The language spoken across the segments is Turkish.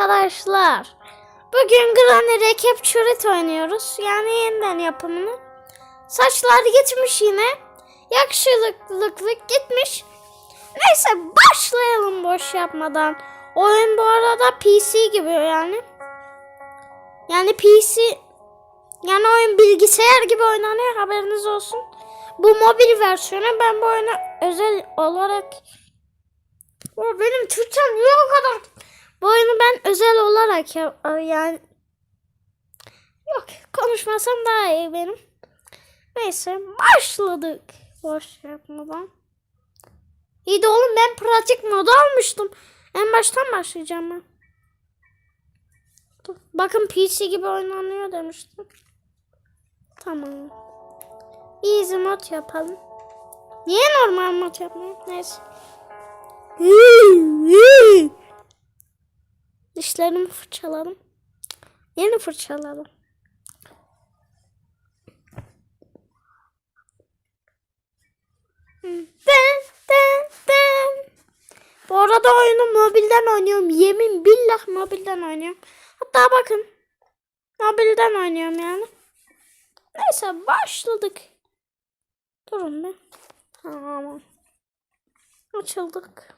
Arkadaşlar bugün Granny Recaptured oynuyoruz. Yani yeniden yapımını. Saçlar gitmiş yine. Yakışıklılık gitmiş. Neyse başlayalım boş yapmadan. Oyun bu arada PC gibi yani. Yani PC yani oyun bilgisayar gibi oynanıyor haberiniz olsun. Bu mobil versiyonu ben bu oyunu özel olarak o benim Türkçem niye o kadar bu oyunu ben özel olarak yani yok konuşmasam daha iyi benim. Neyse başladık boş yapmadan. İyi de oğlum ben pratik modu almıştım. En baştan başlayacağım ben. Bakın PC gibi oynanıyor demiştim. Tamam. Easy mod yapalım. Niye normal mod yapmıyor? Neyse. Dişlerimi fırçaladım. Yeni fırçaladım. Den, den, den. Bu arada oyunu mobilden oynuyorum. Yemin billah mobilden oynuyorum. Hatta bakın. Mobilden oynuyorum yani. Neyse başladık. Durun bir. Tamam. Açıldık.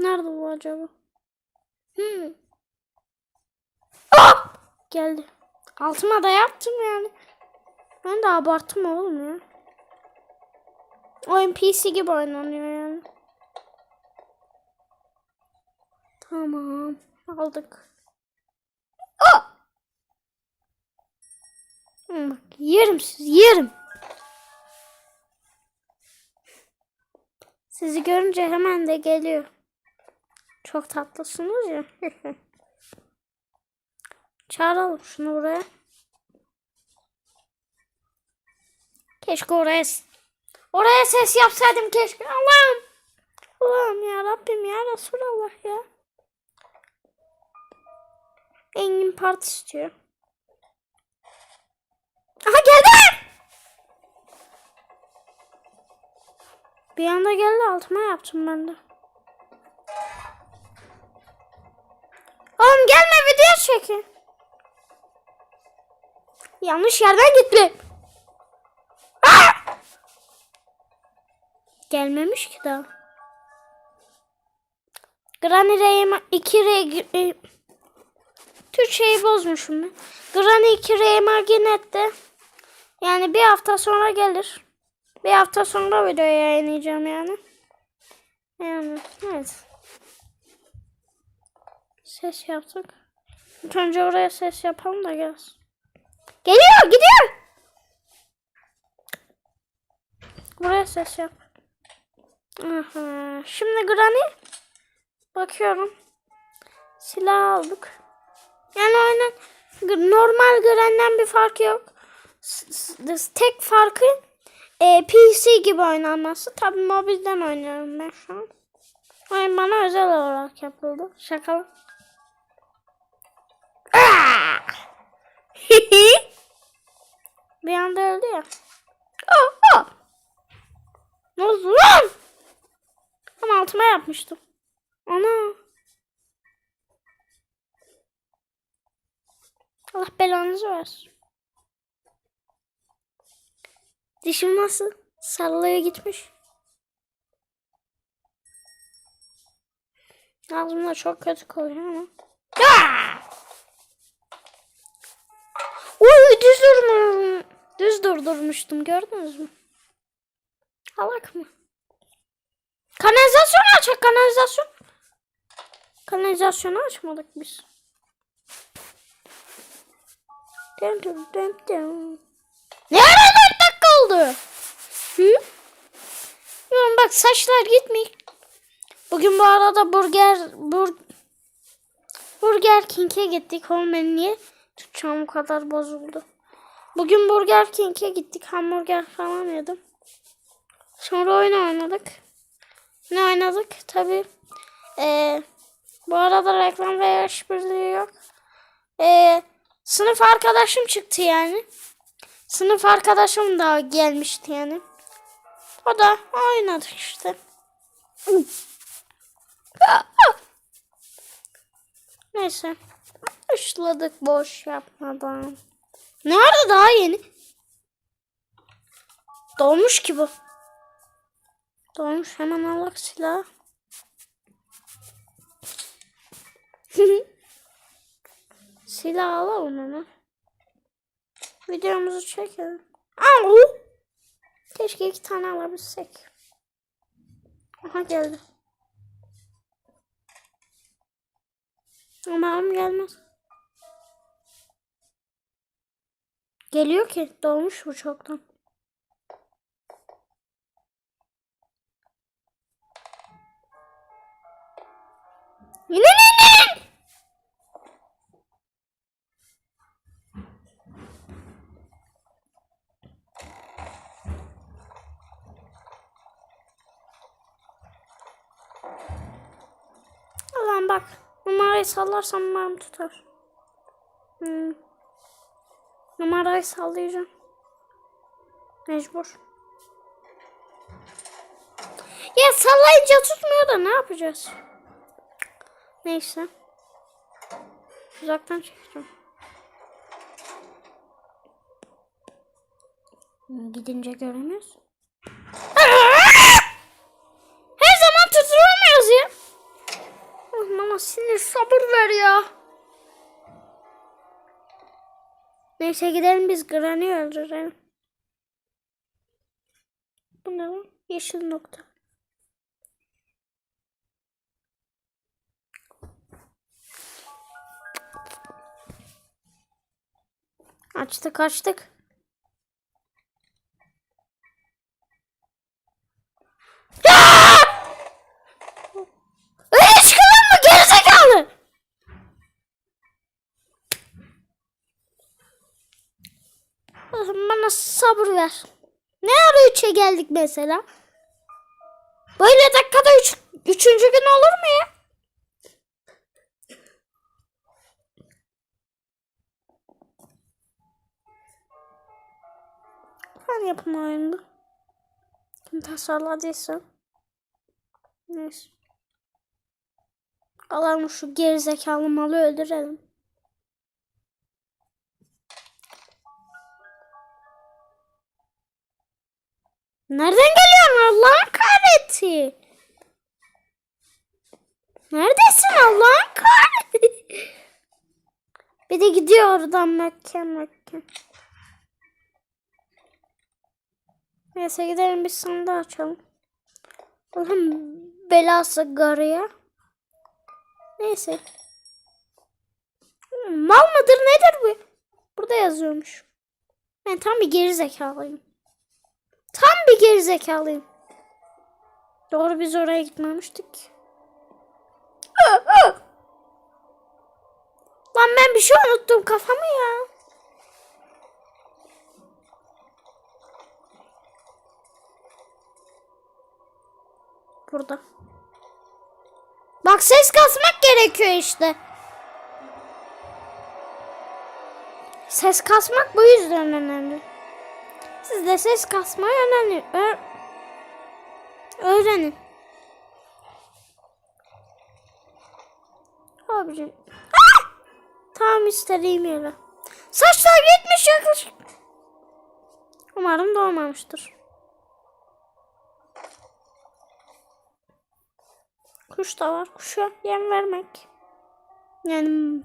Nerede bu acaba? Hmm. Ah! Geldi. Altıma da yaptım yani. Ben de abarttım oğlum ya. Oyun PC gibi oynanıyor yani. Tamam. Aldık. Ah! Hmm, Bak yerim sizi yerim. Sizi görünce hemen de geliyor. Çok tatlısınız ya. Çağıralım şunu buraya. Keşke oraya oraya ses yapsaydım keşke. Allah'ım. Allah'ım ya Rabbim ya Resulallah ya. Engin part istiyor. Aha geldi. Bir anda geldi altıma yaptım ben de. Gelme video çekin. Yanlış yerden gitti. Gelmemiş ki daha. Granny Rayma 2 Ray e, Türkçeyi bozmuşum ben. Granny 2 Raymaginet'te yani bir hafta sonra gelir. Bir hafta sonra video yayınlayacağım yani. Yani evet. Ses yaptık. İlk önce oraya ses yapalım da gelsin. Geliyor gidiyor. Buraya ses yap. Aha. Şimdi Granny. Bakıyorum. Silah aldık. Yani oyunun normal Granny'den bir farkı yok. Tek farkı e, PC gibi oynanması. Tabii mobilden oynuyorum ben şu an. Oyun bana özel olarak yapıldı. Şaka. Ah! Bir anda öldü ya. Oh, oh. Ne oldu lan? Ama altıma yapmıştım. Ana. Allah belanızı versin. Dişim nasıl? Sallaya gitmiş. Ağzımda çok kötü kokuyor ama. Ah! Düz durdurmuştum gördünüz mü? Salak mı? Kanalizasyon açak kanalizasyon. Kanalizasyonu açmadık biz. Dum dum dum dum. Ne ara dört dakika oldu? Hı? Yorum bak saçlar gitmiyor. Bugün bu arada burger bur Burger King'e gittik. Oğlum ben niye bu kadar bozuldu? Bugün Burger King'e gittik. Hamburger falan yedim. Sonra oyun oynadık. Ne oynadık? Tabii. Ee, bu arada reklam veya işbirliği yok. Ee, sınıf arkadaşım çıktı yani. Sınıf arkadaşım da gelmişti yani. O da oynadık işte. Neyse. Başladık boş yapmadan. Nerede daha yeni? Dolmuş ki bu. Dolmuş hemen alak silah. silah alalım hemen. Videomuzu çekelim. Au! Keşke iki tane alabilsek. Aha geldi. Umarım gelmez. Geliyor ki dolmuş bu çoktan. Yine ne ne? Ulan bak. Numarayı sallarsam umarım tutar. Hmm. Numarayı sallayacağım. Mecbur. Ya sallayınca tutmuyor da ne yapacağız? Neyse. Uzaktan çekeceğim. Gidince göremiyoruz. Her zaman tutulamıyoruz ya. Ah, Mama sinir sabır ver ya. Neyse gidelim biz Granny'i öldürelim. Bu ne lan? Yeşil nokta. Açtık açtık. Öyle çıkılır mı gerizekalı? Allah'ım bana sabır ver. Ne ara üçe geldik mesela? Böyle dakikada üç, üçüncü gün olur mu ya? Fan yapım oyunu. Kim tasarladıysa. Neyse. Alalım şu gerizekalı malı öldürelim. Nereden geliyorsun Allah'ın kahretsi? Neredesin Allah'ın kahretsi? Bir de gidiyor oradan Mekke Mekke. Neyse gidelim bir sandığı açalım. Allah'ın belası garıya. Neyse. Mal mıdır nedir bu? Burada yazıyormuş. Ben tam bir geri zekalıyım. Tam bir geri zekalıyım. Doğru biz oraya gitmemiştik. Lan ben bir şey unuttum kafamı ya. Burada. Bak ses kasmak gerekiyor işte. Ses kasmak bu yüzden önemli. Siz de ses kasmayı öğrenin. Ö- öğrenin. Abicim. Ah! Tam istediğim yere. Saçlar gitmiş yaklaşık. Umarım doğmamıştır. Kuş da var. Kuşa yem vermek. Yani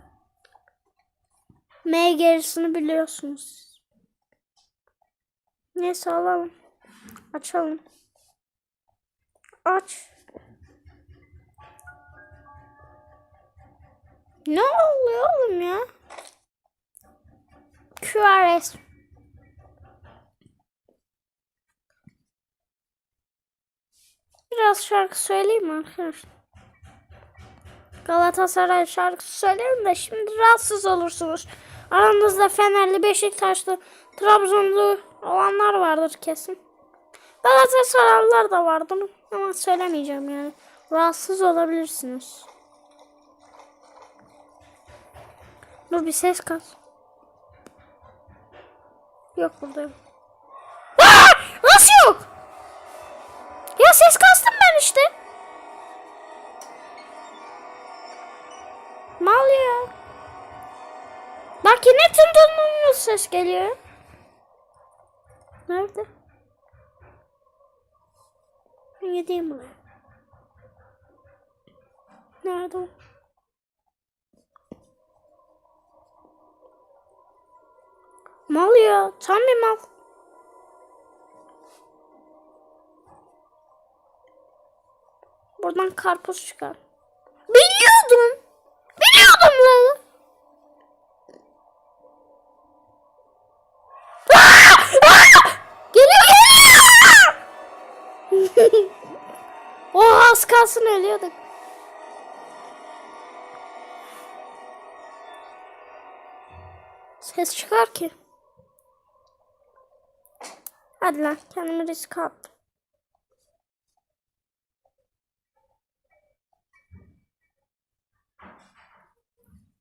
M gerisini biliyorsunuz. Neyse alalım. Açalım. Aç. Ne oluyor oğlum ya? QRS. Biraz şarkı söyleyeyim mi arkadaşlar? Galatasaray şarkısı söylerim de şimdi rahatsız olursunuz. Aranızda Fenerli, Beşiktaşlı, Trabzonlu olanlar vardır kesin. Galatasaraylılar da vardır ama söylemeyeceğim yani. Rahatsız olabilirsiniz. Dur bir ses kas. Yok burada yok. Aa! Nasıl yok? Ya ses kastım ben işte. Mal ya. Bak yine tındırmıyor ses geliyor. Nerede? Ben gideyim buraya. Nerede o? Mal ya. Tam bir mal. Buradan karpuz çıkar. Biliyordum. Biliyordum lan. Oh az kalsın ölüyorduk. Ses çıkar ki. Hadi lan kendimi riske attım.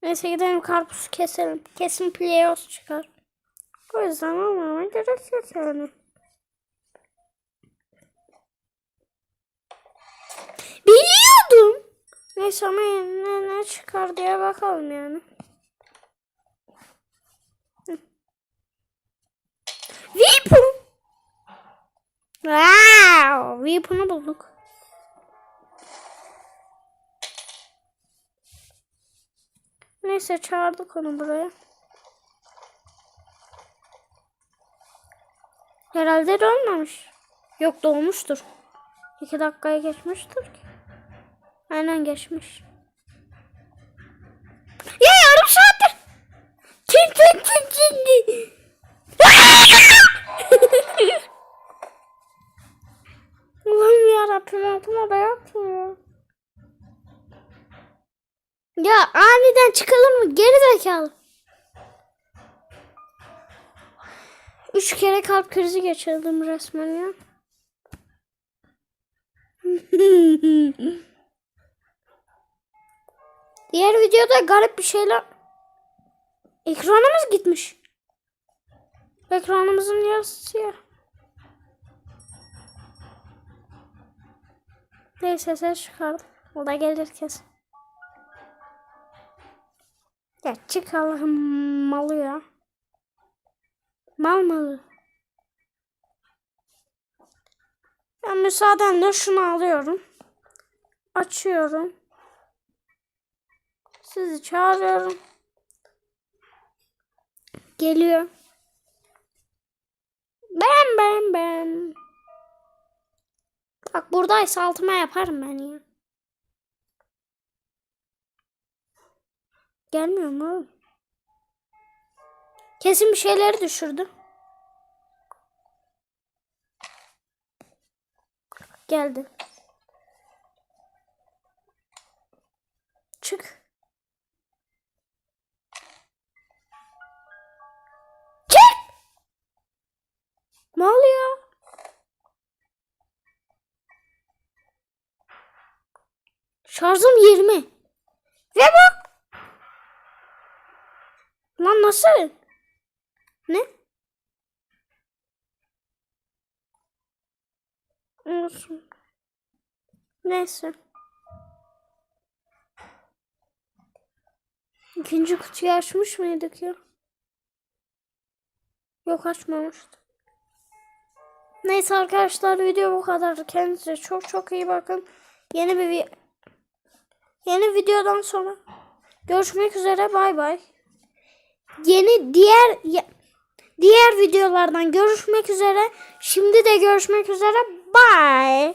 Neyse gidelim karpuz keselim. Kesin playos çıkar. O yüzden almama gerek yok yani. Biliyordum. Neyse ama ne, ne çıkar diye bakalım yani. Weapon. Wow, Weapon'u bulduk. Neyse çağırdık onu buraya. Herhalde dolmamış. Yok doğmuştur. İki dakikaya geçmiştir ki. Aynen geçmiş. Ya yarım saattir. Tin tin tin tin. Ulan yarabbim altıma da yapmıyor. Ya aniden çıkalım mı? Geri zekalı. Üç kere kalp krizi geçirdim resmen ya. Diğer videoda garip bir şeyler... Ekranımız gitmiş. Ekranımızın yarısı siyah. Neyse ses çıkardım. O da gelir kesin. Ya çık Allah'ım malı ya. Mal malı. Ben müsaadenle şunu alıyorum. Açıyorum. Sizi çağırıyorum. Geliyor. Ben ben ben. Bak buradaysa altıma yaparım ben ya. Gelmiyor mu? Kesin bir şeyleri düşürdü. Geldi. Çık! Ne oluyor? Şarjım 20. Ve bu Lan nasıl? Ne? Olsun. Neyse. İkinci kutuyu açmış mıydık ya? Yok açmamıştık. Neyse arkadaşlar video bu kadar. Kendinize çok çok iyi bakın. Yeni bir yeni videodan sonra görüşmek üzere. Bay bay yeni diğer diğer videolardan görüşmek üzere. Şimdi de görüşmek üzere. Bye.